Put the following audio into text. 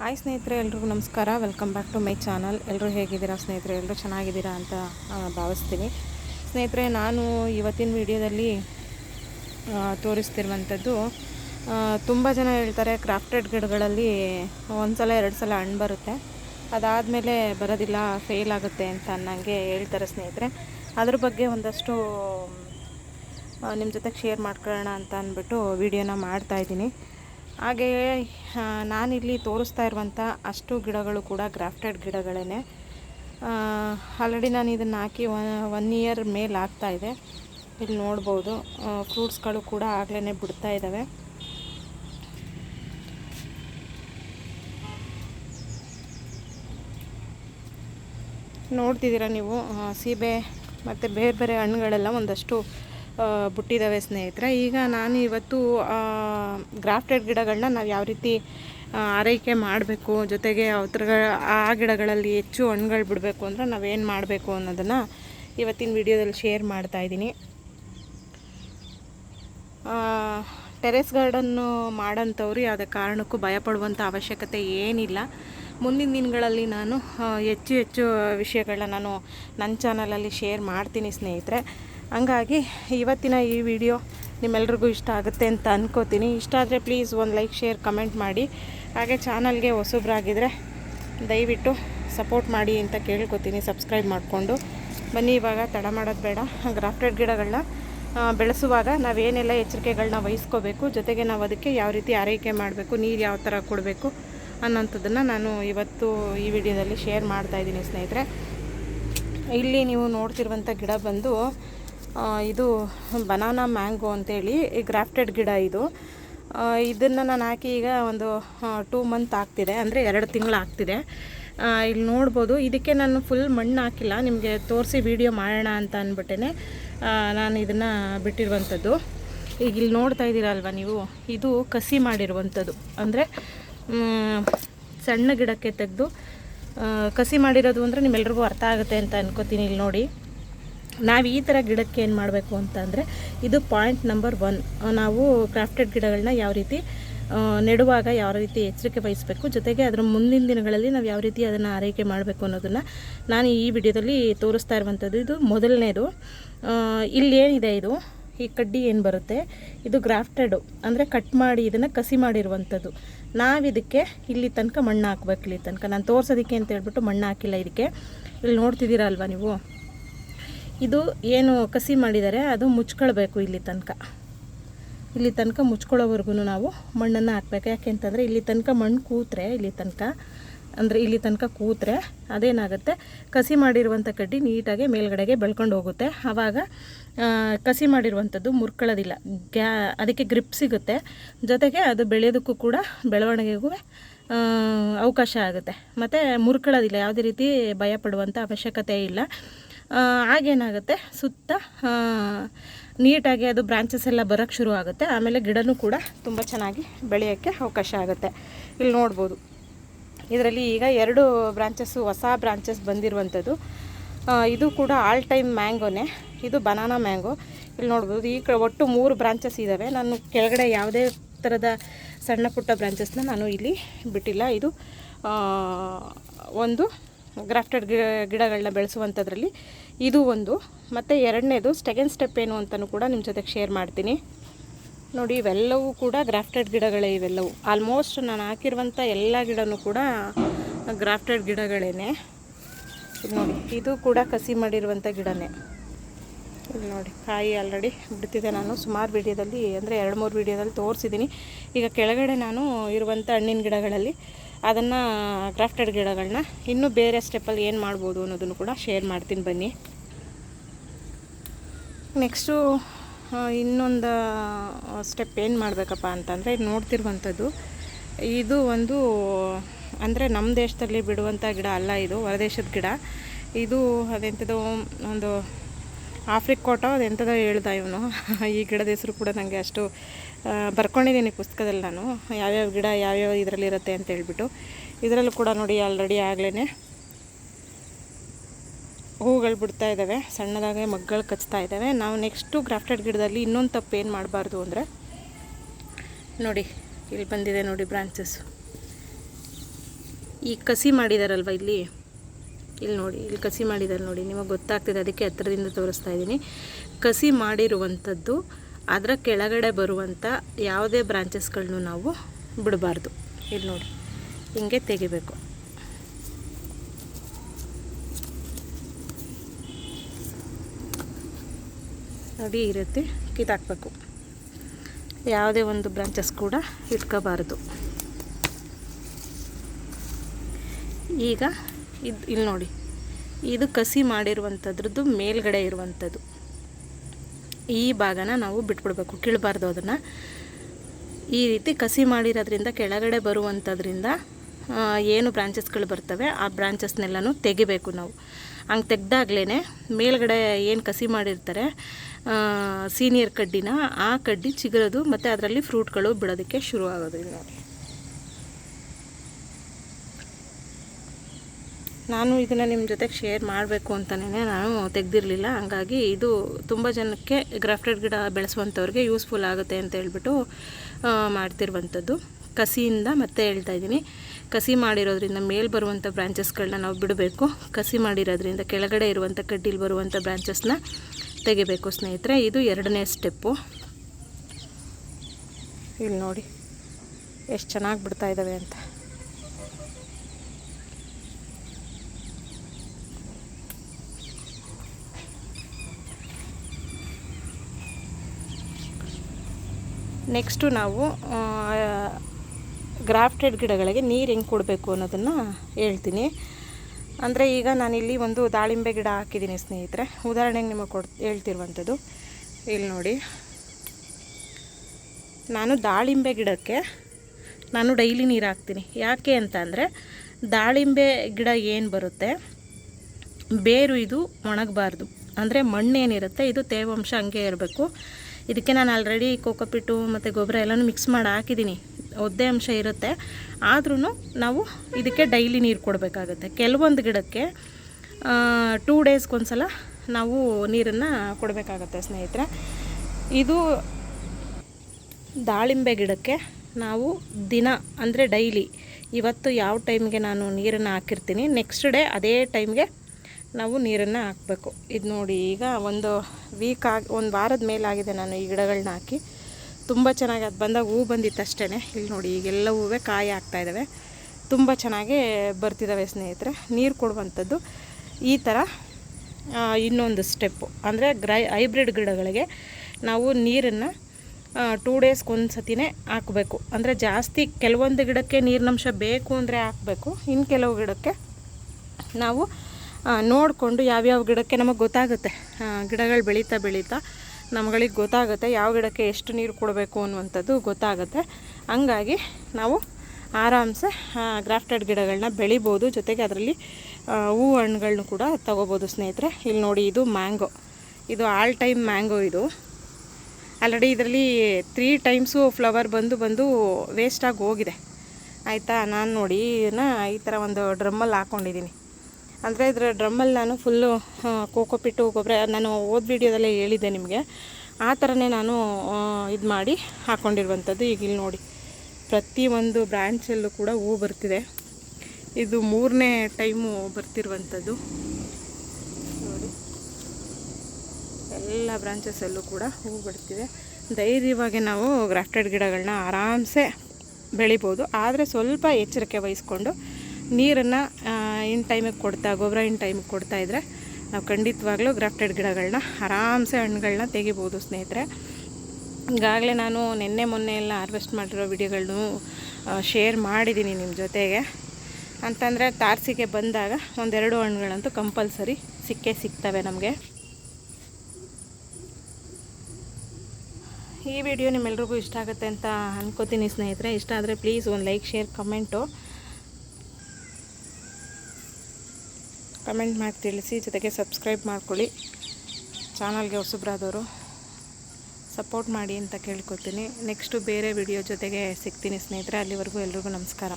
Hi ಸ್ನೇಹಿತರೆ, ಎಲ್ರಿಗೂ ನಮಸ್ಕಾರ. Welcome back to my channel ಎಲ್ಲರೂ ಹೇಗಿದ್ದೀರಾ ಸ್ನೇಹಿತರೆ? ಎಲ್ಲರೂ ಚೆನ್ನಾಗಿದ್ದೀರಾ ಅಂತ ಭಾವಿಸ್ತೀನಿ. ಸ್ನೇಹಿತರೆ, ನಾನು ಇವತ್ತಿನ ವಿಡಿಯೋದಲ್ಲಿ ತೋರಿಸ್ತಿರುವಂಥದ್ದು ತುಂಬ ಜನ ಹೇಳ್ತಾರೆ ಕ್ರಾಫ್ಟೆಡ್ ಗಿಡಗಳಲ್ಲಿ ಒಂದು ಸಲ ಎರಡು ಸಲ ಹಣ್ಣು ಬರುತ್ತೆ. ಅದಾದಮೇಲೆ ಬರೋದಿಲ್ಲ ಫೇಲ್ ಆಗುತ್ತೆ ಅಂತ ಅನ್ನಂಗೆ ಹೇಳ್ತಾರೆ ಸ್ನೇಹಿತರೆ. ಅದ್ರ ಬಗ್ಗೆ ಒಂದಷ್ಟು ನಿಮ್ಮ ಜೊತೆಗೆ ಶೇರ್ ಮಾಡ್ಕೊಳ್ಳೋಣ ಅಂತ ಅಂದ್ಬಿಟ್ಟು ವಿಡಿಯೋನ ಮಾಡ್ತಾಯಿದ್ದೀನಿ ಹಾಗೆಯೇ ನಾನಿಲ್ಲಿ ತೋರಿಸ್ತಾ ಇರುವಂಥ ಅಷ್ಟು ಗಿಡಗಳು ಕೂಡ ಗ್ರಾಫ್ಟೆಡ್ ಗಿಡಗಳೇ ಆಲ್ರೆಡಿ ನಾನು ಇದನ್ನು ಹಾಕಿ ಒನ್ ಇಯರ್ ಮೇಲೆ ಇದೆ. ಇಲ್ಲಿ ನೋಡ್ಬೋದು ಫ್ರೂಟ್ಸ್ಗಳು ಕೂಡ ಆಗಲೇ ಬಿಡ್ತಾ ಇದ್ದಾವೆ ನೋಡ್ತಿದ್ದೀರಾ ನೀವು? ಸೀಬೆ ಮತ್ತು ಬೇರೆ ಬೇರೆ ಹಣ್ಣುಗಳೆಲ್ಲ ಒಂದಷ್ಟು ಬಿಟ್ಟಿದ್ದಾವೆ ಸ್ನೇಹಿತರೆ. ಈಗ ನಾನು ಇವತ್ತು ಗ್ರಾಫ್ಟೆಡ್ ಗಿಡಗಳನ್ನ ನಾವು ಯಾವ ರೀತಿ ಆರೈಕೆ ಮಾಡಬೇಕು, ಜೊತೆಗೆ ಅವ್ರ ಆ ಗಿಡಗಳಲ್ಲಿ ಹೆಚ್ಚು ಹಣ್ಣುಗಳು ಬಿಡಬೇಕು ಅಂದರೆ ನಾವೇನು ಮಾಡಬೇಕು ಅನ್ನೋದನ್ನು ಇವತ್ತಿನ ವಿಡಿಯೋದಲ್ಲಿ ಶೇರ್ ಮಾಡ್ತಾ ಇದ್ದೀನಿ. ಟೆರೆಸ್ ಗಾರ್ಡನ್ನು ಮಾಡೋಂಥವ್ರು ಯಾವುದೇ ಕಾರಣಕ್ಕೂ ಭಯಪಡುವಂಥ ಅವಶ್ಯಕತೆ ಏನಿಲ್ಲ. ಮುಂದಿನ ದಿನಗಳಲ್ಲಿ ನಾನು ಹೆಚ್ಚು ಹೆಚ್ಚು ವಿಷಯಗಳನ್ನ ನಾನು ನನ್ನ ಚಾನಲಲ್ಲಿ ಶೇರ್ ಮಾಡ್ತೀನಿ ಸ್ನೇಹಿತರೆ. ಹಂಗಾಗಿ ಇವತ್ತಿನ ಈ ವಿಡಿಯೋ ನಿಮ್ಮೆಲ್ರಿಗೂ ಇಷ್ಟ ಆಗುತ್ತೆ ಅಂತ ಅಂದ್ಕೋತೀನಿ ಇಷ್ಟ ಆದರೆ ಪ್ಲೀಸ್ ಒಂದು ಲೈಕ್ ಶೇರ್ ಕಮೆಂಟ್ ಮಾಡಿ. ಹಾಗೆ ಚಾನಲ್ಗೆ ಹೊಸಬ್ರಾಗಿದ್ದರೆ ದಯವಿಟ್ಟು ಸಪೋರ್ಟ್ ಮಾಡಿ ಅಂತ ಕೇಳ್ಕೊತೀನಿ ಸಬ್ಸ್ಕ್ರೈಬ್ ಮಾಡಿಕೊಂಡು. ಬನ್ನಿ, ಇವಾಗ ತಡ ಮಾಡೋದು ಬೇಡ. ಗ್ರಾಫ್ಟೆಡ್ ಗಿಡಗಳನ್ನ ಬೆಳೆಸುವಾಗ ನಾವೇನೆಲ್ಲ ಎಚ್ಚರಿಕೆಗಳನ್ನ ವಹಿಸ್ಕೋಬೇಕು, ಜೊತೆಗೆ ನಾವು ಅದಕ್ಕೆ ಯಾವ ರೀತಿ ಆರೈಕೆ ಮಾಡಬೇಕು, ನೀರು ಯಾವ ಥರ ಕೊಡಬೇಕು ಅನ್ನೋಂಥದ್ದನ್ನು ನಾನು ಇವತ್ತು ಈ ವಿಡಿಯೋದಲ್ಲಿ ಶೇರ್ ಮಾಡ್ತಾ ಇದ್ದೀನಿ ಸ್ನೇಹಿತರೆ. ಇಲ್ಲಿ ನೀವು ನೋಡ್ತಿರುವಂಥ ಗಿಡ ಬಂದು ಇದು ಬನಾನಾ ಮ್ಯಾಂಗೋ ಅಂತೇಳಿ ಗ್ರಾಫ್ಟೆಡ್ ಗಿಡ ಇದು. ಇದನ್ನು ನಾನು ಹಾಕಿ ಈಗ ಒಂದು ಟೂ ಮಂತ್ ಆಗ್ತಿದೆ, ಅಂದರೆ ಎರಡು ತಿಂಗಳು ಆಗ್ತಿದೆ. ಇಲ್ಲಿ ನೋಡ್ಬೋದು. ಇದಕ್ಕೆ ನಾನು ಫುಲ್ ಮಣ್ಣು ಹಾಕಿಲ್ಲ, ನಿಮಗೆ ತೋರಿಸಿ ವಿಡಿಯೋ ಮಾಡೋಣ ಅಂತ ಅಂದ್ಬಿಟ್ಟೇ ನಾನು ಇದನ್ನು ಬಿಟ್ಟಿರುವಂಥದ್ದು ಈಗ ಇಲ್ಲಿ ನೋಡ್ತಾ ಇದ್ದೀರಲ್ವ ನೀವು? ಇದು ಕಸಿ ಮಾಡಿರುವಂಥದ್ದು ಅಂದರೆ ಸಣ್ಣ ಗಿಡಕ್ಕೆ ತೆಗೆದು ಕಸಿ ಮಾಡಿರೋದು ಅಂದರೆ ನಿಮ್ಮೆಲ್ರಿಗೂ ಅರ್ಥ ಆಗುತ್ತೆ ಅಂತ ಅನ್ಕೋತೀನಿ ಇಲ್ಲಿ ನೋಡಿ. ನಾವು ಈ ಥರ ಗಿಡಕ್ಕೆ ಏನು ಮಾಡಬೇಕು ಅಂತಂದರೆ ಇದು ಪಾಯಿಂಟ್ ನಂಬರ್ ಒನ್ ನಾವು ಕ್ರಾಫ್ಟೆಡ್ ಗಿಡಗಳನ್ನ ಯಾವ ರೀತಿ ನೆಡುವಾಗ ಯಾವ ರೀತಿ ಎಚ್ಚರಿಕೆ ವಹಿಸಬೇಕು, ಜೊತೆಗೆ ಅದರ ಮುಂದಿನ ದಿನಗಳಲ್ಲಿ ನಾವು ಯಾವ ರೀತಿ ಅದನ್ನು ಆರೈಕೆ ಮಾಡಬೇಕು ಅನ್ನೋದನ್ನು ನಾನು ಈ ವಿಡಿಯೋದಲ್ಲಿ ತೋರಿಸ್ತಾ ಇರುವಂಥದ್ದು. ಇದು ಮೊದಲನೇದು. ಇಲ್ಲೇನಿದೆ ಇದು? ಈ ಕಡ್ಡಿ ಏನು ಬರುತ್ತೆ? ಇದು ಗ್ರಾಫ್ಟೆಡು ಅಂದರೆ ಕಟ್ ಮಾಡಿ ಇದನ್ನು ಕಸಿ ಮಾಡಿರುವಂಥದ್ದು. ನಾವಿದಕ್ಕೆ ಇಲ್ಲಿ ತನಕ ಮಣ್ಣು ಹಾಕ್ಬೇಕು ಇಲ್ಲಿ ತನಕ. ನಾನು ತೋರಿಸೋದಕ್ಕೆ ಅಂತ ಹೇಳ್ಬಿಟ್ಟು ಮಣ್ಣು ಹಾಕಿಲ್ಲ ಇದಕ್ಕೆ. ಇಲ್ಲಿ ನೋಡ್ತಿದ್ದೀರಾ ಅಲ್ವಾ ನೀವು? ಇದು ಏನು ಕಸಿ ಮಾಡಿದ್ದಾರೆ ಅದು ಮುಚ್ಕೊಳ್ಬೇಕು ಇಲ್ಲಿ ತನಕ. ಇಲ್ಲಿ ತನಕ ಮುಚ್ಕೊಳ್ಳೋವರೆಗೂ ನಾವು ಮಣ್ಣನ್ನು ಹಾಕ್ಬೇಕು. ಯಾಕೆ ಅಂತಂದರೆ ಇಲ್ಲಿ ತನಕ ಮಣ್ಣು ಕೂತ್ರೆ, ಇಲ್ಲಿ ತನಕ, ಅಂದರೆ ಇಲ್ಲಿ ತನಕ ಕೂತ್ರೆ ಅದೇನಾಗುತ್ತೆ? ಕಸಿ ಮಾಡಿರುವಂಥ ಕಡ್ಡಿ ನೀಟಾಗಿ ಮೇಲ್ಗಡೆಗೆ ಬೆಳ್ಕೊಂಡು ಹೋಗುತ್ತೆ. ಆವಾಗ ಕಸಿ ಮಾಡಿರುವಂಥದ್ದು ಮುರ್ಕೊಳ್ಳೋದಿಲ್ಲ. ಗ್ಯಾ, ಅದಕ್ಕೆ ಗ್ರಿಪ್ ಸಿಗುತ್ತೆ. ಜೊತೆಗೆ ಅದು ಬೆಳೆಯೋದಕ್ಕೂ ಕೂಡ ಬೆಳವಣಿಗೆಗೂ ಅವಕಾಶ ಆಗುತ್ತೆ. ಮತ್ತು ಮುರ್ಕೊಳ್ಳೋದಿಲ್ಲ. ಯಾವುದೇ ರೀತಿ ಭಯ ಪಡುವಂಥ ಅವಶ್ಯಕತೆ ಇಲ್ಲ. ಆಗೇನಾಗುತ್ತೆ ಸುತ್ತ ನೀಟಾಗಿ ಅದು ಬ್ರಾಂಚಸ್ ಎಲ್ಲ ಬರೋಕ್ಕೆ ಶುರು ಆಗುತ್ತೆ. ಆಮೇಲೆ ಗಿಡನೂ ಕೂಡ ತುಂಬ ಚೆನ್ನಾಗಿ ಬೆಳೆಯೋಕ್ಕೆ ಅವಕಾಶ ಆಗುತ್ತೆ. ಇಲ್ಲಿ ನೋಡ್ಬೋದು. ಇದರಲ್ಲಿ ಈಗ ಎರಡು ಬ್ರಾಂಚಸ್ಸು ಹೊಸ ಬ್ರಾಂಚಸ್ ಬಂದಿರುವಂಥದ್ದು. ಇದು ಕೂಡ ಆಲ್ ಟೈಮ್ ಮ್ಯಾಂಗೋನೇ ಇದು ಬನಾನಾ ಮ್ಯಾಂಗೋ ಇಲ್ಲಿ ನೋಡ್ಬೋದು, ಈ ಒಟ್ಟು ಮೂರು ಬ್ರಾಂಚಸ್ ಇದ್ದಾವೆ ನಾನು ಕೆಳಗಡೆ ಯಾವುದೇ ಥರದ ಸಣ್ಣ ಪುಟ್ಟ ಬ್ರಾಂಚಸ್ನ ನಾನು ಇಲ್ಲಿ ಬಿಟ್ಟಿಲ್ಲ. ಇದು ಒಂದು ಗ್ರಾಫ್ಟೆಡ್ ಗಿಡ ಗಿಡಗಳನ್ನ ಬೆಳೆಸುವಂಥದ್ರಲ್ಲಿ ಇದು ಒಂದು. ಮತ್ತು ಎರಡನೇದು ಸೆಕೆಂಡ್ ಸ್ಟೆಪ್ ಏನು ಅಂತಲೂ ಕೂಡ ನಿಮ್ಮ ಜೊತೆಗೆ ಶೇರ್ ಮಾಡ್ತೀನಿ. ನೋಡಿ, ಇವೆಲ್ಲವೂ ಕೂಡ ಗ್ರಾಫ್ಟೆಡ್ ಗಿಡಗಳೇ ಇವೆಲ್ಲವೂ. ಆಲ್ಮೋಸ್ಟ್ ನಾನು ಹಾಕಿರುವಂಥ ಎಲ್ಲ ಗಿಡನೂ ಕೂಡ ಗ್ರಾಫ್ಟೆಡ್ ಗಿಡಗಳೇನೆ. ಇದು ನೋಡಿ, ಇದು ಕೂಡ ಕಸಿ ಮಾಡಿರುವಂಥ ಗಿಡನೇ. ಇಲ್ಲಿ ನೋಡಿ, ಕಾಯಿ ಆಲ್ರೆಡಿ ಬಿಡ್ತಿದೆ ನಾನು. ಸುಮಾರು ವೀಡಿಯೋದಲ್ಲಿ ಅಂದರೆ ಎರಡು ಮೂರು ವೀಡಿಯೋದಲ್ಲಿ ತೋರಿಸಿದ್ದೀನಿ ಈಗ ಕೆಳಗಡೆ ನಾನು ಇರುವಂಥ ಹಣ್ಣಿನ ಗಿಡಗಳಲ್ಲಿ ಅದನ್ನು ಕ್ರಾಫ್ಟೆಡ್ ಗಿಡಗಳನ್ನ ಇನ್ನೂ ಬೇರೆ ಸ್ಟೆಪ್ಪಲ್ಲಿ ಏನು ಮಾಡ್ಬೋದು ಅನ್ನೋದನ್ನು ಕೂಡ ಶೇರ್ ಮಾಡ್ತೀನಿ ಬನ್ನಿ. ನೆಕ್ಸ್ಟು ಇನ್ನೊಂದು ಸ್ಟೆಪ್ ಏನು ಮಾಡಬೇಕಪ್ಪ ಅಂತಂದರೆ ನೋಡ್ತಿರುವಂಥದ್ದು. ಇದು ಒಂದು, ಅಂದರೆ ನಮ್ಮ ದೇಶದಲ್ಲಿ ಬಿಡುವಂಥ ಗಿಡ ಅಲ್ಲ ಇದು, ಹೊರದೇಶದ ಗಿಡ. ಇದು ಅದೆಂಥದ್ದು ಒಂದು ಆಫ್ರಿಕೋಟೋ ಎಂಥದೋ ಹೇಳ್ದ ಇವನು. ಈ ಗಿಡದ ಹೆಸರು ಕೂಡ ನನಗೆ ಅಷ್ಟು ಬರ್ಕೊಂಡಿದ್ದೀನಿ ಪುಸ್ತಕದಲ್ಲಿ ನಾನು. ಯಾವ್ಯಾವ ಗಿಡ ಯಾವ್ಯಾವ ಇದರಲ್ಲಿರುತ್ತೆ ಅಂತ ಹೇಳ್ಬಿಟ್ಟು. ಇದರಲ್ಲೂ ಕೂಡ ನೋಡಿ ಆಲ್ರೆಡಿ ಆಗಲೇ ಹೂಗಳು ಬಿಡ್ತಾ ಇದ್ದಾವೆ, ಸಣ್ಣದಾಗೆ ಮಗ್ಗಳು ಕಚ್ತಾ ಇದ್ದಾವೆ. ನಾವು ನೆಕ್ಸ್ಟು ಗ್ರಾಫ್ಟೆಡ್ ಗಿಡದಲ್ಲಿ ಇನ್ನೊಂದು ತಪ್ಪು ಏನು ಮಾಡಬಾರ್ದು ಅಂದರೆ, ನೋಡಿ, ಇಲ್ಲಿ ಬಂದಿದೆ ನೋಡಿ ಬ್ರಾಂಚಸ್ಸು ಈ ಕಸಿ ಮಾಡಿದಾರಲ್ವ ಇಲ್ಲಿ? ಇಲ್ಲಿ ನೋಡಿ, ಇಲ್ಲಿ ಕಸಿ ಮಾಡಿದ್ದಾರೆ ನೋಡಿ, ನಿಮಗೆ ಗೊತ್ತಾಗ್ತಿದೆ, ಅದಕ್ಕೆ ಹತ್ತಿರದಿಂದ ತೋರಿಸ್ತಾ ಇದ್ದೀನಿ. ಕಸಿ ಮಾಡಿರುವಂಥದ್ದು, ಅದರ ಕೆಳಗಡೆ ಬರುವಂಥ ಯಾವುದೇ ಬ್ರಾಂಚಸ್ಗಳನ್ನೂ ನಾವು ಬಿಡಬಾರ್ದು. ಇಲ್ಲಿ ನೋಡಿ, ಹಿಂಗೆ ತೆಗಿಬೇಕು. ನೋಡಿ, ಈ ರೀತಿ ಕಿತ್ತಾಕಬೇಕು. ಯಾವುದೇ ಒಂದು ಬ್ರಾಂಚಸ್ ಕೂಡ ಇಟ್ಕೋಬಾರ್ದು. ಈಗ ಇದು ಇಲ್ಲಿ ನೋಡಿ. ಇದು ಕಸಿ ಮಾಡಿರುವಂಥದ್ರದ್ದು ಮೇಲ್ಗಡೆ ಇರುವಂಥದ್ದು ಈ ಭಾಗನ ನಾವು ಬಿಟ್ಬಿಡ್ಬೇಕು, ಕೀಳಬಾರ್ದು ಅದನ್ನು. ಈ ರೀತಿ ಕಸಿ ಮಾಡಿರೋದ್ರಿಂದ, ಕೆಳಗಡೆ ಬರುವಂಥದ್ರಿಂದ ಏನು ಬ್ರಾಂಚಸ್ಗಳು ಬರ್ತವೆ, ಆ ಬ್ರಾಂಚಸ್ನೆಲ್ಲನೂ ತೆಗಿಬೇಕು ನಾವು. ಹಂಗೆ ತೆಗ್ದಾಗ್ಲೇ ಮೇಲ್ಗಡೆ ಏನು ಕಸಿ ಮಾಡಿರ್ತಾರೆ ಸೀನಿಯರ್ ಕಡ್ಡಿನ, ಆ ಕಡ್ಡಿ ಚಿಗುರೋದು ಮತ್ತು ಅದರಲ್ಲಿ ಫ್ರೂಟ್ಗಳು ಬಿಡೋದಕ್ಕೆ ಶುರು ಆಗೋದು ನೋಡಿ. ನಾನು ಇದನ್ನು ನಿಮ್ಮ ಜೊತೆಗೆ ಶೇರ್ ಮಾಡಬೇಕು ಅಂತಲೇ ನಾನು ತೆಗೆದಿರಲಿಲ್ಲ. ಹಂಗಾಗಿ ಇದು ತುಂಬ ಜನಕ್ಕೆ ಗ್ರಾಫ್ಟೆಡ್ ಗಿಡ ಬೆಳೆಸುವಂಥವ್ರಿಗೆ ಯೂಸ್ಫುಲ್ ಆಗುತ್ತೆ ಅಂತ ಹೇಳ್ಬಿಟ್ಟು ಮಾಡ್ತಿರುವಂಥದ್ದು. ಕಸಿಯಿಂದ ಮತ್ತೆ ಹೇಳ್ತಾ ಇದ್ದೀನಿ. ಕಸಿ ಮಾಡಿರೋದ್ರಿಂದ ಮೇಲೆ ಬರುವಂಥ ಬ್ರಾಂಚಸ್ಗಳನ್ನ ನಾವು ಬಿಡಬೇಕು. ಕಸಿ ಮಾಡಿರೋದ್ರಿಂದ ಕೆಳಗಡೆ ಇರುವಂಥ ಕಡ್ಡಿಲಿ ಬರುವಂಥ ಬ್ರಾಂಚಸ್ನ ತೆಗಿಬೇಕು ಸ್ನೇಹಿತರೆ. ಇದು ಎರಡನೇ ಸ್ಟೆಪ್ಪು. ಇಲ್ಲಿ ನೋಡಿ, ಎಷ್ಟು ಚೆನ್ನಾಗಿ ಬಿಡ್ತಾ ಇದ್ದಾವೆ ಅಂತ. ನೆಕ್ಸ್ಟು ನಾವು ಗ್ರಾಫ್ಟೆಡ್ ಗಿಡಗಳಿಗೆ ನೀರು ಹೆಂಗೆ ಕೊಡಬೇಕು ಅನ್ನೋದನ್ನು ಹೇಳ್ತೀನಿ. ಅಂದರೆ ಈಗ ನಾನಿಲ್ಲಿ ಒಂದು ದಾಳಿಂಬೆ ಗಿಡ ಹಾಕಿದ್ದೀನಿ ಸ್ನೇಹಿತರೆ. ಉದಾಹರಣೆಗೆ ನಿಮಗೆ ಕೊಡ್, ಹೇಳ್ತಿರುವಂಥದ್ದು. ಇಲ್ಲಿ ನೋಡಿ. ನಾನು ದಾಳಿಂಬೆ ಗಿಡಕ್ಕೆ ನಾನು ಡೈಲಿ ನೀರು ಹಾಕ್ತೀನಿ. ಯಾಕೆ ಅಂತ ಅಂದರೆ, ದಾಳಿಂಬೆ ಗಿಡ ಏನು ಬರುತ್ತೆ? ಬೇರು ಇದು ಒಣಗಬಾರ್ದು. ಅಂದರೆ ಮಣ್ಣೇನಿರುತ್ತೆ, ಇದು ತೇವಾಂಶ ಹಂಗೆ ಇರಬೇಕು. ಇದಕ್ಕೆ ನಾನು ಆಲ್ರೆಡಿ ಕೋಕೋಪಿಟ್ಟು ಮತ್ತು ಗೊಬ್ಬರ ಎಲ್ಲನೂ ಮಿಕ್ಸ್ ಮಾಡಿ ಹಾಕಿದ್ದೀನಿ ಒದ್ದೆ ಅಂಶ ಇರುತ್ತೆ. ಆದ್ರೂ ನಾವು ಇದಕ್ಕೆ ಡೈಲಿ ನೀರು ಕೊಡಬೇಕಾಗತ್ತೆ. ಕೆಲವೊಂದು ಗಿಡಕ್ಕೆ ಟೂ ಡೇಸ್ಗೊಂದ್ಸಲ ನಾವು ನೀರನ್ನು ಕೊಡಬೇಕಾಗತ್ತೆ ಸ್ನೇಹಿತರೆ. ಇದು ದಾಳಿಂಬೆ ಗಿಡಕ್ಕೆ ನಾವು ದಿನ ಅಂದರೆ ಡೈಲಿ ಇವತ್ತು ಯಾವ ಟೈಮ್ಗೆ ನಾನು ನೀರನ್ನು ಹಾಕಿರ್ತೀನಿ ನೆಕ್ಸ್ಟ್ ಡೇ ಅದೇ ಟೈಮ್ಗೆ ನಾವು ನೀರನ್ನು ಹಾಕಬೇಕು. ಇದು ನೋಡಿ ಈಗ ಒಂದು ವೀಕ್ ಆಗಿ, ಒಂದು ವಾರದ ಮೇಲಾಗಿದೆ ನಾನು ಈ ಗಿಡಗಳನ್ನ ಹಾಕಿ. ತುಂಬ ಚೆನ್ನಾಗಿ ಅದು ಬಂದಾಗ ಹೂ ಬಂದಿತ್ತು ಅಷ್ಟೇ ಇಲ್ಲಿ ನೋಡಿ ಈಗೆಲ್ಲ ಹೂವೇ ಕಾಯಿ ಆಗ್ತಾ ಇದ್ದಾವೆ ತುಂಬ ಚೆನ್ನಾಗಿ ಬರ್ತಿದ್ದಾವೆ ಸ್ನೇಹಿತರೆ. ನೀರು ಕೊಡುವಂಥದ್ದು ಈ ಥರ ಇನ್ನೊಂದು ಸ್ಟೆಪ್ಪು ಅಂದರೆ ಗ್ರೈ, ಹೈಬ್ರಿಡ್ ಗಿಡಗಳಿಗೆ ನಾವು ನೀರನ್ನು ಟೂ ಡೇಸ್ಗೆ ಒಂದು ಸತಿನೇ ಹಾಕಬೇಕು. ಅಂದರೆ ಜಾಸ್ತಿ ಕೆಲವೊಂದು ಗಿಡಕ್ಕೆ ನೀರಿನಂಶ ಬೇಕು ಅಂದರೆ ಹಾಕಬೇಕು. ಇನ್ನು ಕೆಲವು ಗಿಡಕ್ಕೆ ನಾವು ನೋಡಿಕೊಂಡು ಯಾವ್ಯಾವ ಗಿಡಕ್ಕೆ ನಮಗೆ ಗೊತ್ತಾಗುತ್ತೆ. ಗಿಡಗಳು ಬೆಳೀತಾ ಬೆಳೀತಾ ನಮ್ಗಳಿಗೆ ಗೊತ್ತಾಗುತ್ತೆ ಯಾವ ಗಿಡಕ್ಕೆ ಎಷ್ಟು ನೀರು ಕೊಡಬೇಕು ಅನ್ನುವಂಥದ್ದು ಗೊತ್ತಾಗುತ್ತೆ. ಹಂಗಾಗಿ ನಾವು ಆರಾಮ್ಸೆ ಗ್ರಾಫ್ಟೆಡ್ ಗಿಡಗಳನ್ನ ಬೆಳಿಬೋದು. ಜೊತೆಗೆ ಅದರಲ್ಲಿ ಹೂವು ಹಣ್ಣುಗಳನ್ನ ಕೂಡ ತೊಗೋಬೋದು ಸ್ನೇಹಿತರೆ. ಇಲ್ಲಿ ನೋಡಿ ಇದು ಮ್ಯಾಂಗೋ. ಇದು ಆಲ್ ಟೈಮ್ ಮ್ಯಾಂಗೋ ಇದು. ಆಲ್ರೆಡಿ ಇದರಲ್ಲಿ ತ್ರೀ ಟೈಮ್ಸು ಫ್ಲವರ್ ಬಂದು ಬಂದು ವೇಸ್ಟಾಗಿ ಹೋಗಿದೆ. ಆಯಿತಾ? ನಾನು ನೋಡಿ ಇದನ್ನ ಈ ಥರ ಒಂದು ಡ್ರಮ್ಮಲ್ಲಿ ಹಾಕ್ಕೊಂಡಿದ್ದೀನಿ ಅಂದರೆ ಇದರ ಡ್ರಮ್ಮಲ್ಲಿ ನಾನು ಫುಲ್ಲು ಕೋಕೋಪಿಟ್ಟು ಗೊಬ್ಬರ, ನಾನು ಓದ್ ವಿಡಿಯೋದಲ್ಲೇ ಹೇಳಿದ್ದೆ ನಿಮಗೆ. ಆ ಥರನೇ ನಾನು ಇದು ಮಾಡಿ ಹಾಕ್ಕೊಂಡಿರುವಂಥದ್ದು ಈಗ ಇಲ್ಲಿ ನೋಡಿ ಪ್ರತಿಯೊಂದು ಬ್ರ್ಯಾಂಚಲ್ಲೂ ಕೂಡ ಹೂ ಬರ್ತಿದೆ. ಇದು ಮೂರನೇ ಟೈಮು ಬರ್ತಿರುವಂಥದ್ದು. ನೋಡಿ, ಎಲ್ಲ ಬ್ರಾಂಚಸಲ್ಲೂ ಕೂಡ ಹೂ ಬರ್ತಿದೆ. ಧೈರ್ಯವಾಗಿ ನಾವು ಗ್ರಾಫ್ಟೆಡ್ ಗಿಡಗಳನ್ನ ಆರಾಮ್ಸೆ ಬೆಳಿಬೋದು. ಆದರೆ ಸ್ವಲ್ಪ ಎಚ್ಚರಿಕೆ ವಹಿಸ್ಕೊಂಡು ನೀರನ್ನು ಇನ್ ಟೈಮಿಗೆ ಕೊಡ್ತಾ, ಗೊಬ್ಬರ ಇನ್ ಟೈಮಿಗೆ ಕೊಡ್ತಾ ಇದ್ದರೆ ನಾವು ಖಂಡಿತವಾಗ್ಲೂ ಗ್ರಾಫ್ಟೆಡ್ ಗಿಡಗಳನ್ನ ಆರಾಮ್ಸೆ ಹಣ್ಣುಗಳನ್ನ ತೆಗಿಬೋದು ಸ್ನೇಹಿತರೆ. ಈಗಾಗಲೇ ನಾನು ನಿನ್ನೆ ಮೊನ್ನೆ ಎಲ್ಲ ಹಾರ್ವೆಸ್ಟ್ ಮಾಡಿರೋ ವಿಡಿಯೋಗಳನ್ನು ಶೇರ್ ಮಾಡಿದ್ದೀನಿ ನಿಮ್ಮ ಜೊತೆಗೆ. ಅಂತಂದರೆ ತಾರಸಿಗೆ ಬಂದಾಗ ಒಂದೆರಡು ಹಣ್ಣುಗಳಂತೂ ಕಂಪಲ್ಸರಿ ಸಿಕ್ಕೇ ಸಿಗ್ತವೆ ನಮಗೆ. ಈ ವಿಡಿಯೋ ನಿಮ್ಮೆಲ್ರಿಗೂ ಇಷ್ಟ ಆಗುತ್ತೆ ಅಂತ ಅನ್ಕೋತೀನಿ ಸ್ನೇಹಿತರೆ. ಇಷ್ಟ ಆದರೆ ಪ್ಲೀಸ್ ಒಂದು ಲೈಕ್ ಶೇರ್ ಕಮೆಂಟು ಕಮೆಂಟ್ ಮಾಡಿ ತಿಳಿಸಿ, ಜೊತೆಗೆ ಸಬ್ಸ್ಕ್ರೈಬ್ ಮಾಡ್ಕೊಳ್ಳಿ. ಚಾನಲ್ಗೆ ಹೊಸಬ್ರಾದವರು, ಸಪೋರ್ಟ್ ಮಾಡಿ ಅಂತ ಕೇಳ್ಕೊತೀನಿ. ನೆಕ್ಸ್ಟು ಬೇರೆ ವಿಡಿಯೋ ಜೊತೆಗೆ ಸಿಗ್ತೀನಿ ಸ್ನೇಹಿತರೆ, ಅಲ್ಲಿವರೆಗೂ ಎಲ್ರಿಗೂ ನಮಸ್ಕಾರ.